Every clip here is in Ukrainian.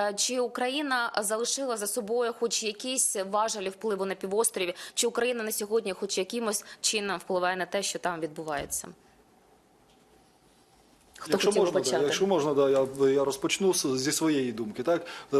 Е, Чи Україна залишила за собою хоч якісь важелі впливу на півострові? Чи Україна на сьогодні хоч якимось чином впливає на те, що там відбувається? Хто якщо хотів можна, да, почати? якщо можна, да, я, я розпочну зі своєї думки. Так Е,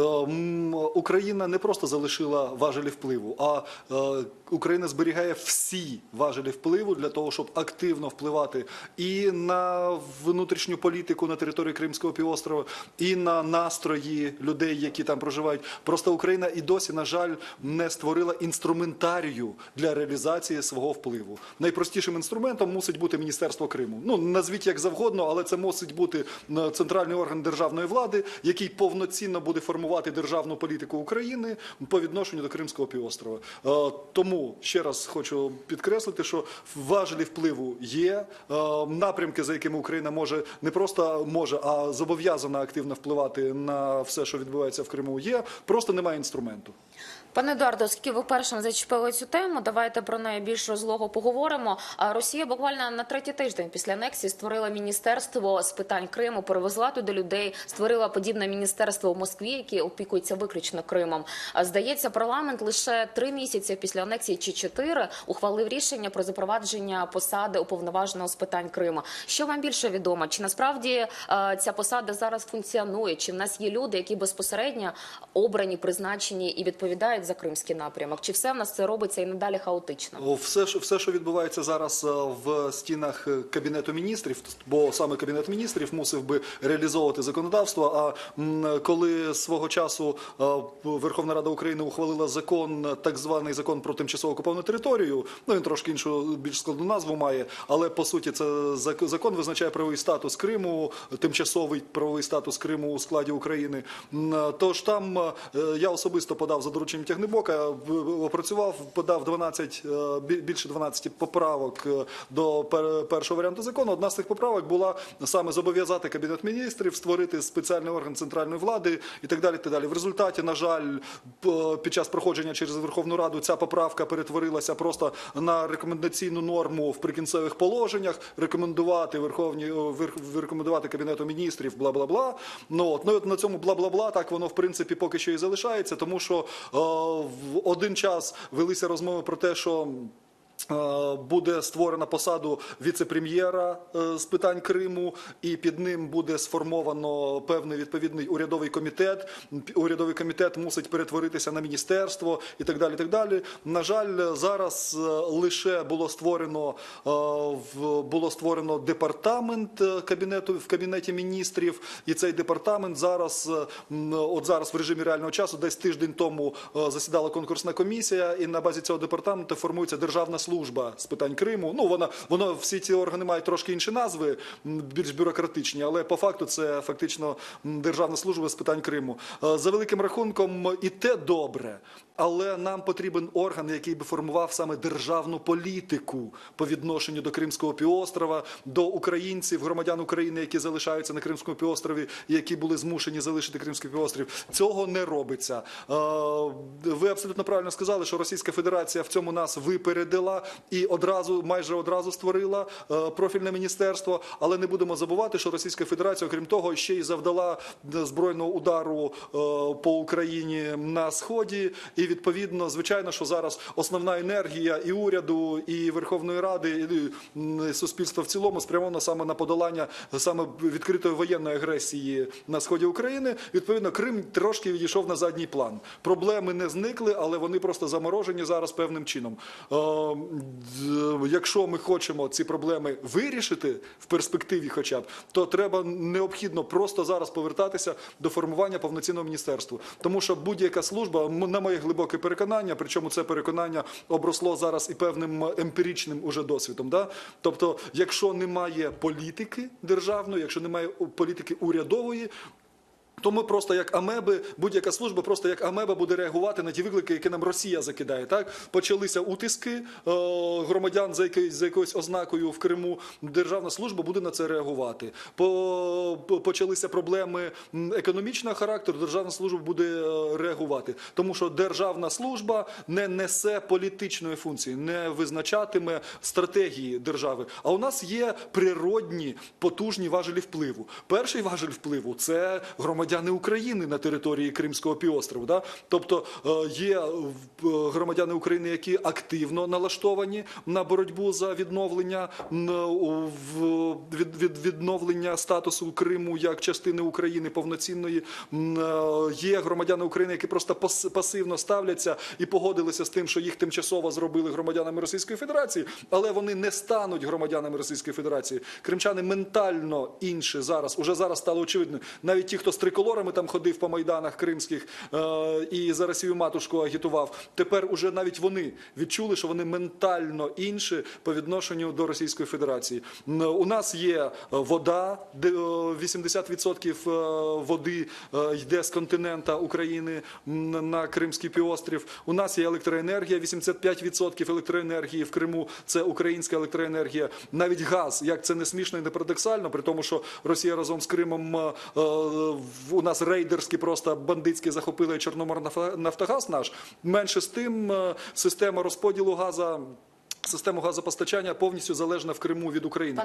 Україна не просто залишила важелі впливу, а е, Україна зберігає всі важелі впливу для того, щоб активно впливати і на внутрішню політику на території Кримського півострова, і на настрої людей, які там проживають. Просто Україна і досі, на жаль, не створила інструментарію для реалізації свого впливу. Найпростішим інструментом мусить бути Міністерство Криму. Ну назвіть як завгодно, але це мусить бути е, центральний орган державної влади, який повноцінно буде формувати державну політику України по відношенню до Кримського півострова. Е, Тому ще раз хочу підкреслити, що важелі впливу є е, напрямки, за якими Україна може не просто може, а зобов'язана активно впливати на все, що відбувається в Криму. Є просто немає інструменту. Пане Едуардо, оскільки ви першим зачепили цю тему, давайте про неї більш розлого поговоримо. Росія буквально на третій тиждень після анексії створила міністерство з питань Криму, перевезла туди людей, створила подібне міністерство в Москві, яке опікується виключно Кримом. Здається, парламент лише три місяці після анексії чи чотири ухвалив рішення про запровадження посади уповноваженого з питань Криму. Що вам більше відомо? Чи насправді е, ця посада зараз функціонує? Чи в нас є люди, які безпосередньо обрані, призначені і відповідають за кримський напрямок? Чи все в нас це робиться і надалі хаотично? Все, все, що відбувається зараз е, в стінах е, кабінету міністрів, бо саме кабінет міністрів мусив би реалізовувати законодавство. А коли свого часу е, Верховна Рада України ухвалила закон, е, так званий закон про тимчасово окуповану територію, ну він трошки іншу більш складну назву має, але по суті це зак- закон визначає правовий статус Криму, тимчасовий правовий статус Криму у складі України. Е, Тож там е, я особисто подав за дорученням тягнебока, опрацював, подав 12, е, більше 12 поправок е, до першого варіанту закону. Одна з цих поправок була саме зобов'язати кабінет міністрів створити спеціальний орган центральної влади і так далі. Так далі. В результаті, на жаль, під час проходження через Верховну Раду ця поправка перетворилася просто на рекомендаційну норму в прикінцевих положеннях. Рекомендувати Верховні Вер- рекомендувати кабінету міністрів, бла бла бла. Ну от ну на цьому бла бла бла так воно в принципі поки що і залишається, тому що е, в один час велися розмови про те, що. Е, Буде створена посаду віце-прем'єра е, з питань Криму, і під ним буде сформовано певний відповідний урядовий комітет. Урядовий комітет мусить перетворитися на міністерство і так далі. Так далі. На жаль, зараз е, лише було створено було створено департамент кабінету в кабінеті міністрів, і цей департамент зараз, от зараз в режимі реального часу, десь тиждень тому засідала конкурсна комісія, і на базі цього департаменту формується державна служба з питань Криму. Ну вона воно всі ці органи мають трошки інші назви, більш бюрократичні, але по факту це фактично державна служба з питань Криму. Е, За великим рахунком, і те добре, але нам потрібен орган, який би формував саме державну політику по відношенню до Кримського півострова, до українців, громадян України, які залишаються на Кримському півострові, які були змушені залишити Кримський півострів. Цього не робиться. Е, Ви абсолютно правильно сказали, що Російська Федерація в цьому нас випередила і одразу, майже одразу створила е, профільне міністерство. Але не будемо забувати, що Російська Федерація, окрім того, ще й завдала е, збройного удару е, по Україні на сході. І відповідно, звичайно, що зараз основна енергія і уряду, і Верховної Ради, і суспільства в цілому спрямована саме на подолання саме відкритої воєнної агресії на сході України. Відповідно, Крим трошки відійшов на задній план. Проблеми не зникли, але вони просто заморожені зараз певним чином. Якщо ми хочемо ці проблеми вирішити в перспективі, хоча б, то треба необхідно просто зараз повертатися до формування повноцінного міністерства. Тому що будь-яка служба, на моє глибоке переконання, причому це переконання обросло зараз і певним емпіричним уже досвідом. Да? Тобто, якщо немає політики державної, якщо немає політики урядової. То ми просто як амеби, будь-яка служба, просто як амеба буде реагувати на ті виклики, які нам Росія закидає. Так почалися утиски е, громадян за якоюсь за якоюсь ознакою в Криму. Державна служба буде на це реагувати. По, по- почалися проблеми економічного характеру. Державна служба буде е, реагувати, тому що державна служба не несе політичної функції, не визначатиме стратегії держави. А у нас є природні потужні важелі впливу. Перший важель впливу це громадяни громадяни України на території Кримського півострову. Да? Тобто е, є е, громадяни України, які активно налаштовані на боротьбу за відновлення від, відновлення статусу Криму як частини України повноцінної. Е, Є громадяни України, які просто пас- пасивно ставляться і погодилися з тим, що їх тимчасово зробили громадянами Російської Федерації, але вони не стануть громадянами Російської Федерації. Кримчани ментально інші зараз. Уже зараз стало очевидно. Навіть ті, хто з триколорами там ходив по майданах кримських е, і за Росію матушку агітував. Тепер уже навіть вони відчули, що вони ментально інші по відношенню до Російської Федерації. У нас є е, вода, де е, 80% е, води йде з континента України на Кримський півострів. У нас є електроенергія, 85% електроенергії в Криму це українська електроенергія. Навіть газ, як це не смішно і не парадоксально, при тому, що Росія разом з Кримом в- у нас рейдерські просто бандитські захопили Чорноморнафтогаз наш. Менше з тим, е, система розподілу газу. Система газопостачання повністю залежна в Криму від України.